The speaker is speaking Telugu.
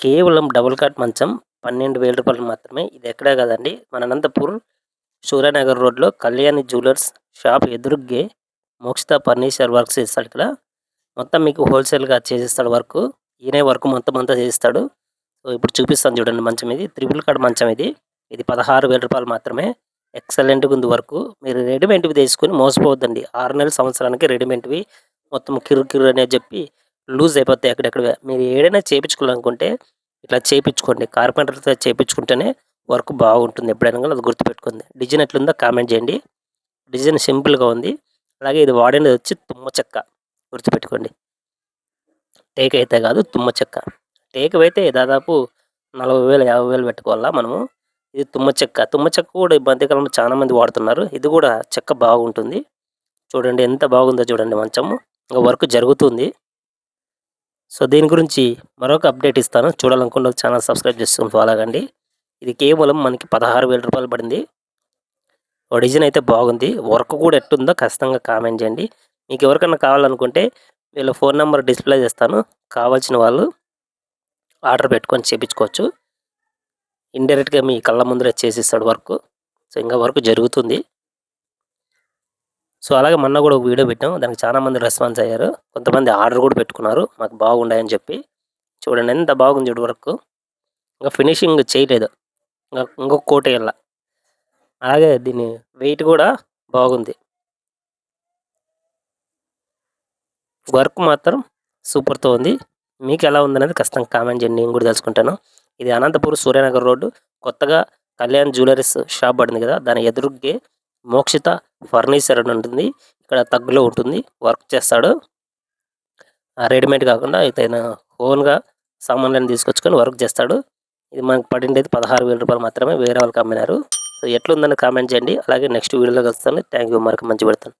కేవలం డబుల్ కాట్ మంచం పన్నెండు వేల రూపాయలు మాత్రమే. ఇది ఎక్కడే కదండి. మన అనంతపూర్ సూర్యనగర్ రోడ్లో కళ్యాణి జ్యువెలర్స్ షాప్ ఎదురుగ్గే మోక్షిత ఫర్నిచర్ వర్క్ చేస్తాడు ఇక్కడ. మొత్తం మీకు హోల్సేల్గా చేసేస్తాడు వర్క్. ఈయనే వర్క్ మొత్తం అంతా చేస్తాడు సో ఇప్పుడు చూపిస్తాను చూడండి మంచం ఇది. త్రిపుల్ కాట్ మంచం ఇది. ఇది పదహారు వేల రూపాయలు మాత్రమే. ఎక్సలెంట్గా ఉంది వర్క్. మీరు రెడీమేడ్వి తీసుకుని మోసపోవద్దండి. ఆరు నెలల సంవత్సరానికి రెడీమేడ్వి. మొత్తం కిరు కిరు అనేది చెప్పి లూజ్ అయిపోతాయి అక్కడెక్కడ మీరు ఏదైనా చేయించుకోవాలనుకుంటే ఇట్లా చేయించుకోండి కార్పెంటర్తో చేయించుకుంటేనే వర్క్ బాగుంటుంది. ఎప్పుడైనా అది గుర్తుపెట్టుకుంది డిజైన్ ఎట్లుందో కామెంట్ చేయండి. డిజైన్ సింపుల్గా ఉంది. అలాగే ఇది వాడినది వచ్చి తుమ్మ చెక్క. గుర్తుపెట్టుకోండి. టేక్ అయితే కాదు తుమ్మ చెక్క. టేక్ అయితే దాదాపు నలభై వేలు యాభై వేలు పెట్టుకోవాలా మనము. ఇది తుమ్మ చెక్క. తుమ్మ చెక్క కూడా ఈ మధ్యకాలంలో చాలామంది వాడుతున్నారు. ఇది కూడా చెక్క బాగుంటుంది. చూడండి ఎంత బాగుందో చూడండి మంచము. ఇంకా వర్క్ జరుగుతుంది. సో దీని గురించి మరొక అప్డేట్ ఇస్తాను. చూడాలనుకున్న ఛానల్ సబ్స్క్రైబ్ చేసుకుని ఫాలో కండి ఇది కేవలం మనకి పదహారు వేల రూపాయలు పడింది. డిజైన్ అయితే బాగుంది. వర్క్ కూడా ఎట్టుందో ఖచ్చితంగా కామెంట్ చేయండి. మీకు ఎవరికైనా కావాలనుకుంటే వీళ్ళ ఫోన్ నెంబర్ డిస్ప్లే చేస్తాను. కావాల్సిన వాళ్ళు ఆర్డర్ పెట్టుకొని చేయించుకోవచ్చు ఇండైరెక్ట్గా మీ కళ్ళ ముందరే చేసిస్తాడు వర్క్ సో ఇంకా వర్క్ జరుగుతుంది. సో అలాగే మొన్న కూడా ఒక వీడియో పెట్టాం. దానికి చాలా మంది రెస్పాన్స్ అయ్యారు. కొంతమంది ఆర్డర్ కూడా పెట్టుకున్నారు. మాకు బాగుండాయని చెప్పి. చూడండి ఎంత బాగుంది చూడు వర్క్. ఇంకా ఫినిషింగ్ చేయలేదు. ఇంకా ఇంకొక కోట వేయాల. అలాగే దీని వెయిట్ కూడా బాగుంది. వర్క్ మాత్రం సూపర్తో ఉంది. మీకు ఎలా ఉందనేది ఖచ్చితంగా కామెంట్ చేయండి. నేను కూడా తెలుసుకుంటాను. ఇది అనంతపూర్ సూర్యనగర్ రోడ్డు. కొత్తగా కళ్యాణ్ జ్యువెలరీస్ షాప్ పడింది కదా. దాని ఎదురుగ్గే మోక్షిత ఫర్నిచర్ అని ఉంటుంది. ఇక్కడ తగ్గులో ఉంటుంది. వర్క్ చేస్తాడు. రెడీమేడ్ కాకుండా ఇతను ఓన్గా సామాన్లను తీసుకొచ్చుకొని వర్క్ చేస్తాడు. ఇది మనకు పడిండేది పదహారు వేల రూపాయలు మాత్రమే వేరే వాళ్ళకి అమ్మినారు సో ఎట్లుందని కామెంట్ చేయండి. అలాగే నెక్స్ట్ వీడియోలో కలుస్తాను. Thank you. మరొక మంచి పెడతాను